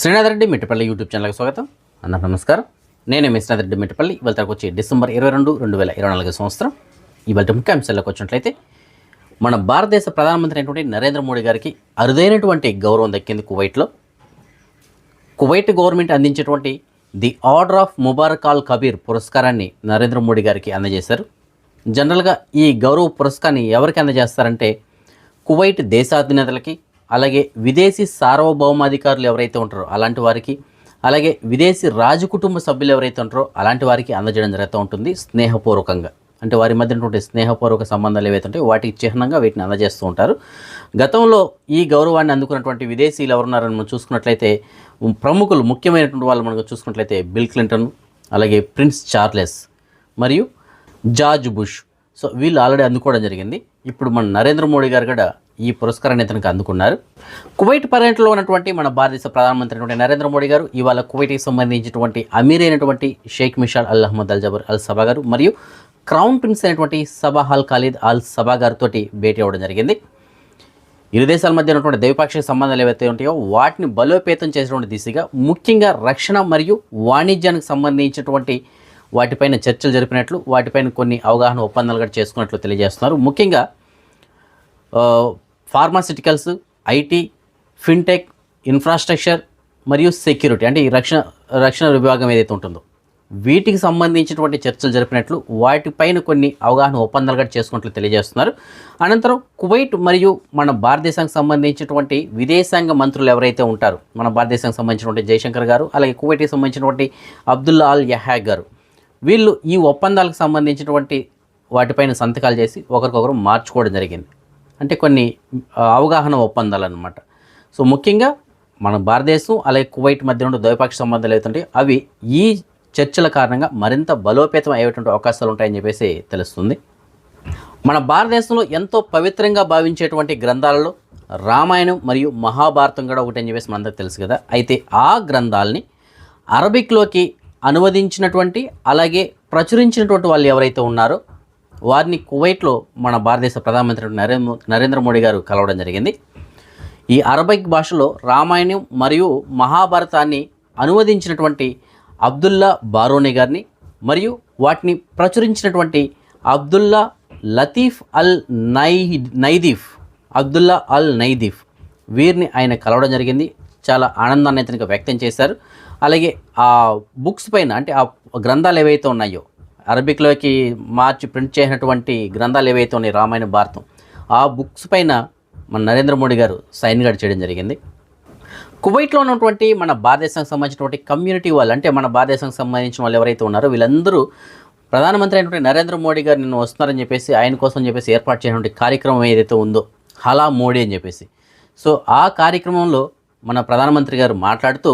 Srinath Reddy Mittapalli YouTube ఛానల్కి స్వాగతం. అందరూ నమస్కారం. నేను మీ శ్రీనాథ్ రెడ్డి మిట్టపల్లి. ఇవాళ తరకు వచ్చి డిసెంబర్ ఇరవై రెండు రెండు వేల ఇరవై నాలుగు సంవత్సరం. ఇవాళ ముఖ్య అంశాలకు వచ్చినట్లయితే మన భారతదేశ ప్రధానమంత్రి అయినటువంటి నరేంద్ర మోడీ గారికి అరుదైనటువంటి గౌరవం దక్కింది కువైట్లో. కువైట్ గవర్నమెంట్ అందించేటువంటి the order of Mubarak al Kabir పురస్కారాన్ని నరేంద్ర మోడీ గారికి అందజేశారు. జనరల్గా ఈ గౌరవ పురస్కారాన్ని ఎవరికి అందజేస్తారంటే కువైట్ దేశాధినేతలకి అలాగే విదేశీ సార్వభౌమాధికారులు ఎవరైతే ఉంటారో అలాంటి వారికి అలాగే విదేశీ రాజకుటుంబ సభ్యులు ఎవరైతే ఉంటారో అలాంటి వారికి అందజేయడం జరుగుతూ ఉంటుంది స్నేహపూర్వకంగా. అంటే వారి మధ్య ఉన్నటువంటి స్నేహపూర్వక సంబంధాలు ఏవైతే ఉంటాయో వాటికి చిహ్నంగా వీటిని అందజేస్తూ ఉంటారు. గతంలో ఈ గౌరవాన్ని అందుకున్నటువంటి విదేశీయులు ఎవరున్నారని మనం చూసుకున్నట్లయితే ప్రముఖులు ముఖ్యమైనటువంటి వాళ్ళు మనం చూసుకున్నట్లయితే బిల్ క్లింటన్ అలాగే ప్రిన్స్ చార్లెస్ మరియు జార్జ్ బుష్. సో వీళ్ళు ఆల్రెడీ అందుకోవడం జరిగింది. ఇప్పుడు మన నరేంద్ర మోడీ గారు కూడా ఈ పురస్కారాన్ని ఇతనికి అందుకున్నారు. కువైట్ పర్యటనలో ఉన్నటువంటి మన భారతదేశ ప్రధానమంత్రి అయినటువంటి నరేంద్ర మోడీ గారు ఇవాళ కువైట్కి సంబంధించినటువంటి అమీర్ అయినటువంటి Sheikh Mishal Al Ahmad Al Jaber Al Sabah గారు మరియు క్రౌన్ ప్రిన్స్ అయినటువంటి సబా అల్ ఖాలిద్ అల్ సబా గారితో భేటీ అవ్వడం జరిగింది. ఇరు దేశాల మధ్య ఉన్నటువంటి ద్వైపాక్షిక సంబంధాలు ఏవైతే ఉంటాయో వాటిని బలోపేతం చేసినటువంటి దిశగా ముఖ్యంగా రక్షణ మరియు వాణిజ్యానికి సంబంధించినటువంటి వాటిపైన చర్చలు జరిపినట్లు వాటిపైన కొన్ని అవగాహన ఒప్పందాలు కూడా చేసుకున్నట్లు తెలియజేస్తున్నారు. ముఖ్యంగా ఫార్మాసిటికల్స్ ఐటీ ఫిన్టెక్ ఇన్ఫ్రాస్ట్రక్చర్ మరియు సెక్యూరిటీ అంటే ఈ రక్షణ రక్షణ విభాగం ఏదైతే ఉంటుందో. వీటికి సంబంధించినటువంటి చర్చలు జరిపినట్లు వాటిపైన కొన్ని అవగాహన ఒప్పందాలు కూడా చేసుకున్నట్లు తెలియజేస్తున్నారు. అనంతరం కువైట్ మరియు మన భారతదేశానికి సంబంధించినటువంటి విదేశాంగ మంత్రులు ఎవరైతే ఉంటారో మన భారతదేశానికి సంబంధించినటువంటి జయశంకర్ గారు అలాగే కువైట్కి సంబంధించినటువంటి అబ్దుల్లా అల్ యహాగ్ గారు వీళ్ళు ఈ ఒప్పందాలకు సంబంధించినటువంటి వాటిపైన సంతకాలు చేసి ఒకరికొకరు మార్చుకోవడం జరిగింది. అంటే కొన్ని అవగాహన ఒప్పందాలు అనమాట సో ముఖ్యంగా మన భారతదేశం అలాగే కువైట్ మధ్య ఉన్న ద్వైపాక్షిక సంబంధాలు అవుతుంటాయి అవి ఈ చర్చల కారణంగా మరింత బలోపేతం అయ్యేటువంటి అవకాశాలు ఉంటాయని చెప్పేసి తెలుస్తుంది. మన భారతదేశంలో ఎంతో పవిత్రంగా భావించేటువంటి గ్రంథాలలో రామాయణం మరియు మహాభారతం కూడా ఒకటి అని చెప్పేసి మనందరికి తెలుసు కదా. అయితే ఆ గ్రంథాలని అరబిక్లోకి అనువదించినటువంటి అలాగే ప్రచురించినటువంటి వాళ్ళు ఎవరైతే ఉన్నారో వారిని కువైట్లో మన భారతదేశ ప్రధానమంత్రి నరేంద్ర నరేంద్ర మోడీ గారు కలవడం జరిగింది. ఈ అరబిక్ భాషలో రామాయణం మరియు మహాభారతాన్ని అనువదించినటువంటి అబ్దుల్లా బారోని గారిని మరియు వాటిని ప్రచురించినటువంటి అబ్దుల్లా లతీఫ్ అల్ నై నైదీఫ్ అబ్దుల్లా అల్ నైదీఫ్ వీరిని ఆయన కలవడం జరిగింది. చాలా ఆనందాన్ని అతనికి వ్యక్తం చేశారు. అలాగే ఆ బుక్స్ పైన అంటే ఆ గ్రంథాలు ఏవైతే ఉన్నాయో అరబిక్లోకి మార్చి ప్రింట్ చేసినటువంటి గ్రంథాలు ఏవైతే ఉన్నాయి రామాయణ భారతం ఆ బుక్స్ పైన మన నరేంద్ర మోడీ గారు సైన్ గారు చేయడం జరిగింది. కువైట్లో ఉన్నటువంటి మన భారతదేశానికి సంబంధించినటువంటి కమ్యూనిటీ వాళ్ళు అంటే మన భారతదేశానికి సంబంధించిన వాళ్ళు ఎవరైతే ఉన్నారో వీళ్ళందరూ ప్రధానమంత్రి అయినటువంటి నరేంద్ర మోడీ గారు నిన్ను వస్తున్నారని చెప్పేసి ఆయన కోసం చెప్పేసి ఏర్పాటు చేసినటువంటి కార్యక్రమం ఏదైతే ఉందో హలా మోడీ అని చెప్పేసి. సో ఆ కార్యక్రమంలో మన ప్రధానమంత్రి గారు మాట్లాడుతూ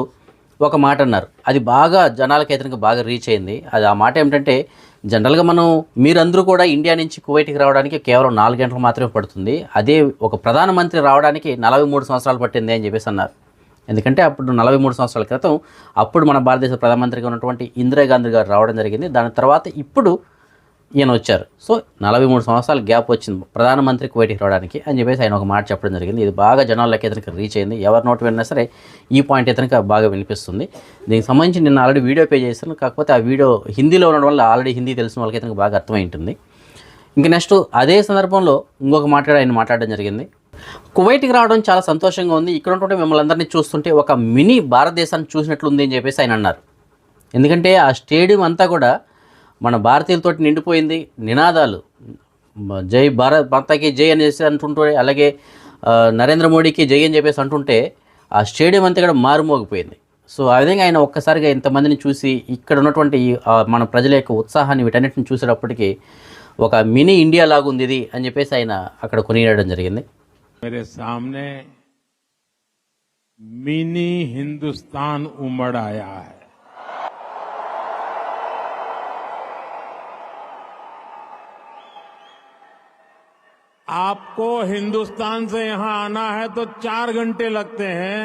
ఒక మాట అన్నారు. అది బాగా జనాలకి అయితే బాగా రీచ్ అయింది. అది ఆ మాట ఏమిటంటే జనరల్గా మనం మీరందరూ కూడా ఇండియా నుంచి కువైట్కి రావడానికి కేవలం నాలుగు గంటలు మాత్రమే పడుతుంది. అదే ఒక ప్రధానమంత్రి రావడానికి నలభై మూడు సంవత్సరాలు పట్టింది అని చెప్పేసి అన్నారు. ఎందుకంటే అప్పుడు నలభై మూడు సంవత్సరాల క్రితం అప్పుడు మన భారతదేశ ప్రధానమంత్రిగా ఉన్నటువంటి ఇందిరాగాంధీ గారు రావడం జరిగింది. దాని తర్వాత ఇప్పుడు ఈయన వచ్చారు. సో నలభై మూడు సంవత్సరాల గ్యాప్ వచ్చింది. ప్రధానమంత్రి కువైట్కి రావడానికి అని చెప్పేసి ఆయన ఒక మాట చెప్పడం జరిగింది. ఇది బాగా జనాల్లోకి ఇతనికి రీచ్ అయింది. ఎవరి నోట్ విన్నా సరే ఈ పాయింట్ ఇతనికి బాగా వినిపిస్తుంది. దీనికి సంబంధించి నేను ఆల్రెడీ వీడియో పే చేశాను. కాకపోతే ఆ వీడియో హిందీలో ఉండడం వల్ల ఆల్రెడీ హిందీ తెలిసిన వాళ్ళకి ఇతనికి బాగా అర్థమై ఉంటుంది. ఇంక నెక్స్ట్ అదే సందర్భంలో ఇంకొక మాట ఆయన మాట్లాడడం జరిగింది. కువైట్కి రావడం చాలా సంతోషంగా ఉంది. ఇక్కడ ఉంటుంటే మిమ్మల్ని అందరినీ చూస్తుంటే ఒక మినీ భారతదేశాన్ని చూసినట్లుంది అని చెప్పేసి ఆయన అన్నారు. ఎందుకంటే ఆ స్టేడియం అంతా కూడా మన భారతీయులతో నిండిపోయింది నినాదాలు. జై భారత్ భర్తకి జై అని చేసి అంటుంటే అలాగే నరేంద్ర మోడీకి జై అని చెప్పేసి అంటుంటే ఆ స్టేడియం అంతా కూడా మారుమోగిపోయింది. సో ఆ విధంగా ఆయన ఒక్కసారిగా ఇంతమందిని చూసి ఇక్కడ ఉన్నటువంటి మన ప్రజల యొక్క ఉత్సాహాన్ని వీటన్నిటిని చూసేటప్పటికీ ఒక మినీ ఇండియా లాగుంది ఇది అని చెప్పేసి ఆయన అక్కడ కొనియాడడం జరిగింది. సామ్నే మినీ హిందుస్థాన్ ఉమ్మడాయా आपको हिंदुस्तान से यहां आना है तो चार घंटे लगते हैं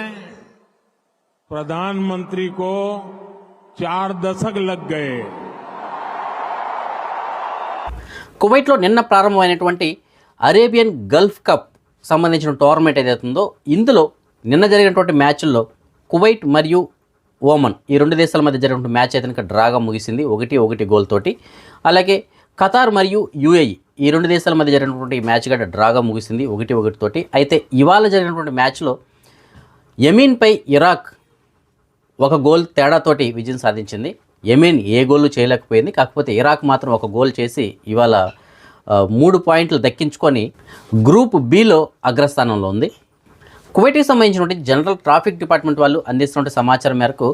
प्रधानमंत्री को चार दशक लग गए కువైట్లో నిన్న ప్రారంభమైనటువంటి అరేబియన్ గల్ఫ్ కప్ సంబంధించిన టోర్నమెంట్ ఏదైతే ఉందో ఇందులో నిన్న జరిగినటువంటి మ్యాచ్ల్లో కువైట్ మరియు ఓమన్ ఈ రెండు దేశాల మధ్య జరిగిన మ్యాచ్ అయితే కనుక డ్రాగా ముగిసింది ఒకటి ఒకటి గోల్ తోటి అలాగే ఖతార్ మరియు యుఏఈ ఈ రెండు దేశాల మధ్య జరిగినటువంటి మ్యాచ్ గడ్డ డ్రాగా ముగిసింది ఒకటి ఒకటి తోటి. అయితే ఇవాళ జరిగినటువంటి మ్యాచ్లో యమీన్పై ఇరాక్ ఒక గోల్ తేడాతోటి విజయం సాధించింది. యమీన్ ఏ గోల్ చేయలేకపోయింది. కాకపోతే ఇరాక్ మాత్రం ఒక గోల్ చేసి ఇవాళ మూడు పాయింట్లు దక్కించుకొని గ్రూప్ బిలో అగ్రస్థానంలో ఉంది. కువైట్కి సంబంధించినటువంటి జనరల్ ట్రాఫిక్ డిపార్ట్మెంట్ వాళ్ళు అందిస్తున్న సమాచారం మేరకు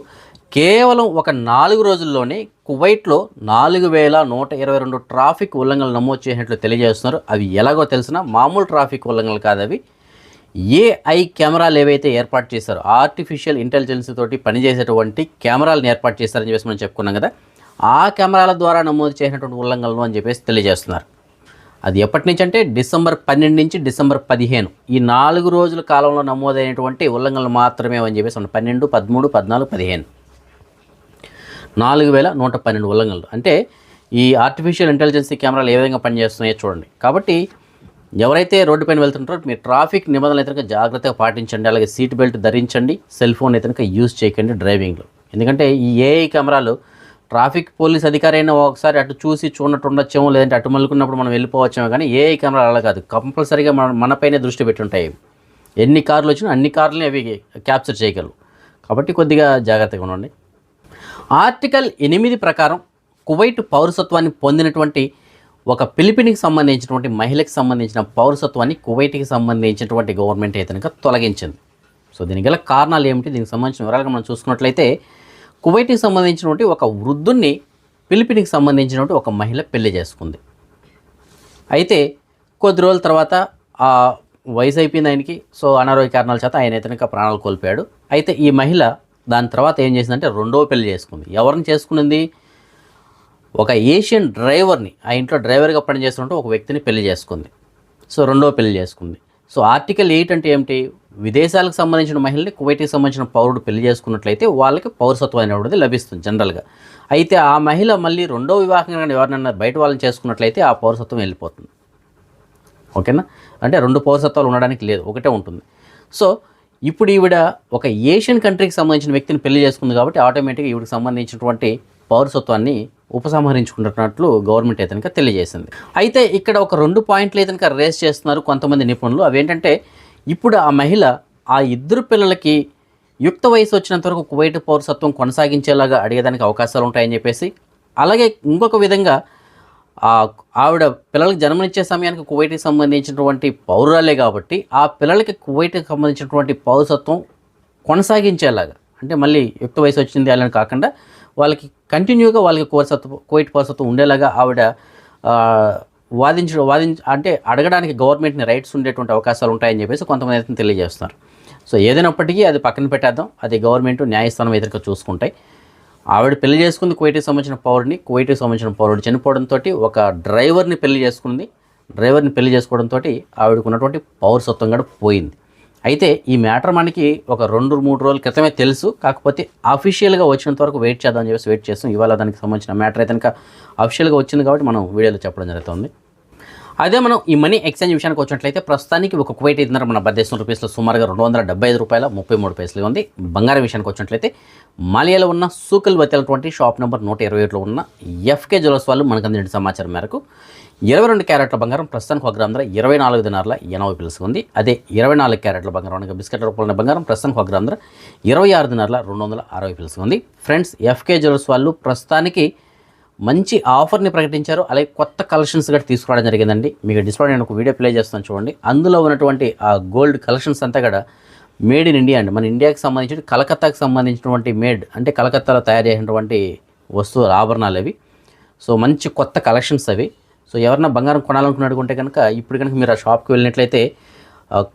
కేవలం ఒక నాలుగు రోజుల్లోనే కువైట్లో నాలుగు వేల నూట ఇరవై రెండు ట్రాఫిక్ ఉల్లంఘనలు నమోదు చేసినట్లు తెలియజేస్తున్నారు. అవి ఎలాగో తెలిసిన మామూలు ట్రాఫిక్ ఉల్లంఘనలు కాదు అవి. ఏఐ కెమెరాలు ఏవైతే ఏర్పాటు చేశారో ఆర్టిఫిషియల్ ఇంటెలిజెన్స్ తోటి పనిచేసేటువంటి కెమెరాలను ఏర్పాటు చేశారని చెప్పేసి మనం చెప్పుకున్నాం కదా. ఆ కెమెరాల ద్వారా నమోదు చేసినటువంటి ఉల్లంఘనలు అని చెప్పేసి తెలియజేస్తున్నారు. అది ఎప్పటి నుంచి అంటే డిసెంబర్ పన్నెండు నుంచి డిసెంబర్ పదిహేను. ఈ నాలుగు రోజుల కాలంలో నమోదైనటువంటి ఉల్లంఘనలు మాత్రమే అని చెప్పేసి ఉన్నాయి పన్నెండు పదమూడు పద్నాలుగు పదిహేను. నాలుగు వేల నూట పన్నెండు ఉల్లంఘనలు. అంటే ఈ ఆర్టిఫిషియల్ ఇంటెలిజెన్సీ కెమెరాలు ఏ విధంగా పనిచేస్తున్నాయో చూడండి. కాబట్టి ఎవరైతే రోడ్డుపైన వెళ్తుంటారో మీరు ట్రాఫిక్ నిబంధనలు అయితే జాగ్రత్తగా పాటించండి. అలాగే సీట్ బెల్ట్ ధరించండి. సెల్ ఫోన్ అయితే యూజ్ చేయకండి డ్రైవింగ్లో. ఎందుకంటే ఈ ఏఐ కెమెరాలు ట్రాఫిక్ పోలీస్ అధికారి అయినా ఒకసారి అటు చూసి చూడనట్టు ఉండొచ్చేమో లేదంటే అటు మలుకున్నప్పుడు మనం వెళ్ళిపోవచ్చేమో కానీ ఏఐ కెమెరాలు అలా కాదు. కంపల్సరీగా మన మనపైనే దృష్టి పెట్టుంటాయి ఎన్ని కార్లు వచ్చినా అన్ని కార్లని అవి క్యాప్చర్ చేయగలవు. కాబట్టి కొద్దిగా జాగ్రత్తగా ఉండండి. ఆర్టికల్ ఎనిమిది ప్రకారం కువైట్ పౌరసత్వాన్ని పొందినటువంటి ఒక పిలిపినికి సంబంధించినటువంటి మహిళకి సంబంధించిన పౌరసత్వాన్ని కువైట్కి సంబంధించినటువంటి గవర్నమెంట్ అయితే కనుక తొలగించింది. సో దీనికి గల కారణాలు ఏమిటి? దీనికి సంబంధించిన వివరాలుగా మనం చూసుకున్నట్లయితే కువైట్కి సంబంధించినటువంటి ఒక వృద్ధుణ్ణి పిలిపినికి సంబంధించినటువంటి ఒక మహిళ పెళ్ళి చేసుకుంది. అయితే కొద్ది రోజుల తర్వాత ఆ వయసు అయిపోయింది ఆయనకి. సో అనారోగ్య కారణాల చేత ఆయన అయితే ప్రాణాలు కోల్పోయాడు. అయితే ఈ మహిళ దాని తర్వాత ఏం చేసిందంటే రెండో పెళ్ళి చేసుకుంది. ఎవరిని చేసుకునింది? ఒక ఏషియన్ డ్రైవర్ని ఆ ఇంట్లో డ్రైవర్గా పనిచేస్తుంటే ఒక వ్యక్తిని పెళ్ళి చేసుకుంది. సో రెండో పెళ్ళి చేసుకుంది. సో ఆర్టికల్ ఎయిట్ అంటే ఏమిటి? విదేశాలకు సంబంధించిన మహిళని కువైట్కి సంబంధించిన పౌరుడు పెళ్ళి చేసుకున్నట్లయితే వాళ్ళకి పౌరసత్వం అనేటువంటిది లభిస్తుంది జనరల్గా. అయితే ఆ మహిళ మళ్ళీ రెండో వివాహం కానీ ఎవరినైనా బయట వాళ్ళని చేసుకున్నట్లయితే ఆ పౌరసత్వం వెళ్ళిపోతుంది. ఓకేనా? అంటే రెండు పౌరసత్వాలు ఉండడానికి లేదు ఒకటే ఉంటుంది. సో ఇప్పుడు ఈవిడ ఒక ఏషియన్ కంట్రీకి సంబంధించిన వ్యక్తిని పెళ్ళి చేసుకుంది కాబట్టి ఆటోమేటిక్గా ఈవిడకి సంబంధించినటువంటి పౌరసత్వాన్ని ఉపసంహరించుకుంటున్నట్లు గవర్నమెంట్ అయితే తెలియజేసింది. అయితే ఇక్కడ ఒక రెండు పాయింట్లు ఏతనిక రేస్ చేస్తున్నారు కొంతమంది నిపుణులు. అవేంటంటే ఇప్పుడు ఆ మహిళ ఆ ఇద్దరు పిల్లలకి యుక్త వయసు వచ్చినంత వరకు కువైట్ పౌరసత్వం కొనసాగించేలాగా అడిగేదానికి అవకాశాలు ఉంటాయని చెప్పేసి అలాగే ఇంకొక విధంగా ఆవిడ పిల్లలకు జన్మనిచ్చే సమయానికి కువైట్కి సంబంధించినటువంటి పౌరాలే కాబట్టి ఆ పిల్లలకి కువైట్కి సంబంధించినటువంటి పౌరసత్వం కొనసాగించేలాగా అంటే మళ్ళీ యుక్త వయసు వచ్చింది అని కాకుండా వాళ్ళకి కంటిన్యూగా వాళ్ళకి పౌరసత్వం కువైట్ పౌరసత్వం ఉండేలాగా ఆవిడ వాదించడం వాదించ అంటే అడగడానికి గవర్నమెంట్ని రైట్స్ ఉండేటువంటి అవకాశాలు ఉంటాయని చెప్పేసి కొంతమంది అయితే తెలియజేస్తున్నారు. సో ఏదైనప్పటికీ అది పక్కన పెట్టేద్దాం. అది గవర్నమెంట్ న్యాయస్థానం ఎదురుగా చూసుకుంటాయి. ఆవిడ పెళ్ళి చేసుకుంది కువైట్కి సంబంధించిన పౌరుడిని కువైట్కి సంబంధించిన పౌరుడు చనిపోవడంతో ఒక డ్రైవర్ని పెళ్ళి చేసుకుంది. డ్రైవర్ని పెళ్ళి చేసుకోవడంతో ఆవిడకు ఉన్నటువంటి పౌరసత్వం కూడా పోయింది. అయితే ఈ మ్యాటర్ మనకి ఒక రెండు మూడు రోజుల క్రితమే తెలుసు. కాకపోతే అఫీషియల్గా వచ్చినంత వరకు వెయిట్ చేద్దామని చెప్పేసి వెయిట్ చేస్తాం. ఇవాళ దానికి సంబంధించిన మ్యాటర్ అయితే కనుక అఫీషియల్గా వచ్చింది కాబట్టి మనం వీడియోలో చెప్పడం జరుగుతుంది. అదే మనం ఈ మనీ ఎక్స్చేంజ్ విషయానికి వచ్చినట్లయితే ప్రస్తుతానికి ఒక కువైట్ ఐదున్నర మన భారతదేశం రూపీస్లో సుమారుగా రెండు వందల డెబ్బై ఐదు రూపాయల ముప్పై మూడు పైసలు ఉంది. బంగారం విషయానికి వచ్చినట్లయితే మాలియాలో ఉన్న సూకల్ వతేలటువంటి షాప్ నెంబర్ నూట ఇరవై ఏడులో ఉన్న ఎఫ్కే జ్యువెల్స్ వాళ్ళు మనకు అందిన సమాచారం మేరకు ఇరవై రెండు క్యారెట్ల బంగారం ప్రస్తుతానికి ఒక గ్రామ్ ధర ఇరవై నాలుగు దినార్ల ఎనభై పిలుసు ఉంది. అదే ఇరవై నాలుగు క్యారెట్ల బంగారం అనగా బిస్కెట్ రూపంలో బంగారం ప్రస్తుతానికి ఒక గ్రామ్ ధర ఇరవై ఆరు దినార్ల రెండు వందల అరవై పిలుసు ఉంది. ఫ్రెండ్స్ ఎఫ్కే జ్యువెల్స్ వాళ్ళు ప్రస్తుతానికి మంచి ఆఫర్ని ప్రకటించారు. అలాగే కొత్త కలెక్షన్స్ కూడా తీసుకురావడం జరిగిందండి. మీకు డిస్ప్లే నేను ఒక వీడియో ప్లే చేస్తాను చూడండి. అందులో ఉన్నటువంటి ఆ గోల్డ్ కలెక్షన్స్ అంతా కూడా మేడ్ ఇన్ ఇండియా అండి. మన ఇండియాకి సంబంధించిన కలకత్తాకి సంబంధించినటువంటి మేడ్ అంటే కలకత్తాలో తయారు చేసినటువంటి వస్తువులు ఆభరణాలు అవి. సో మంచి కొత్త కలెక్షన్స్ అవి. సో ఎవరన్నా బంగారం కొనాలనుకున్నట్టుకుంటే కనుక ఇప్పుడు కనుక మీరు ఆ షాప్కి వెళ్ళినట్లయితే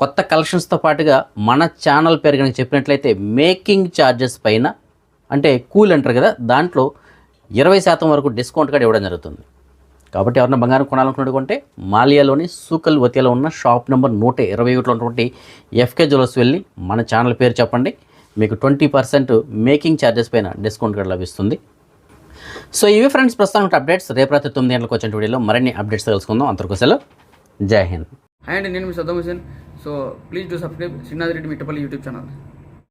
కొత్త కలెక్షన్స్తో పాటుగా మన ఛానల్ పేరు కనుక చెప్పినట్లయితే మేకింగ్ ఛార్జెస్ పైన అంటే కూల్ అంటారు కదా దాంట్లో ఇరవై శాతం వరకు డిస్కౌంట్ కూడా ఇవ్వడం జరుగుతుంది. కాబట్టి ఎవరైనా బంగారం కొనాలనుకున్నటువంటి మాలియాలోని సూకల్ వతియాలో ఉన్న షాప్ నెంబర్ నూట ఇరవై ఒకటిలో ఉన్నటువంటి ఎఫ్కే జ్యువెలర్స్ వెళ్ళి మన ఛానల్ పేరు చెప్పండి. మీకు ట్వంటీ పర్సెంట్ మేకింగ్ ఛార్జెస్ పైన డిస్కౌంట్ కూడా లభిస్తుంది. సో ఇవి ఫ్రెండ్స్ ప్రస్తుతం అప్డేట్స్. రేపు రాత్రి తొమ్మిది గంటలకు వచ్చిన వీడియోలో మరిన్ని అప్డేట్స్ తెలుసుకుందాం. అంతవరకు సెలవు. జై హింద్. హాయ్ అండి నేను మీ Saddam Hussain so please do subscribe. Srinath Reddy Mittapalli YouTube channel.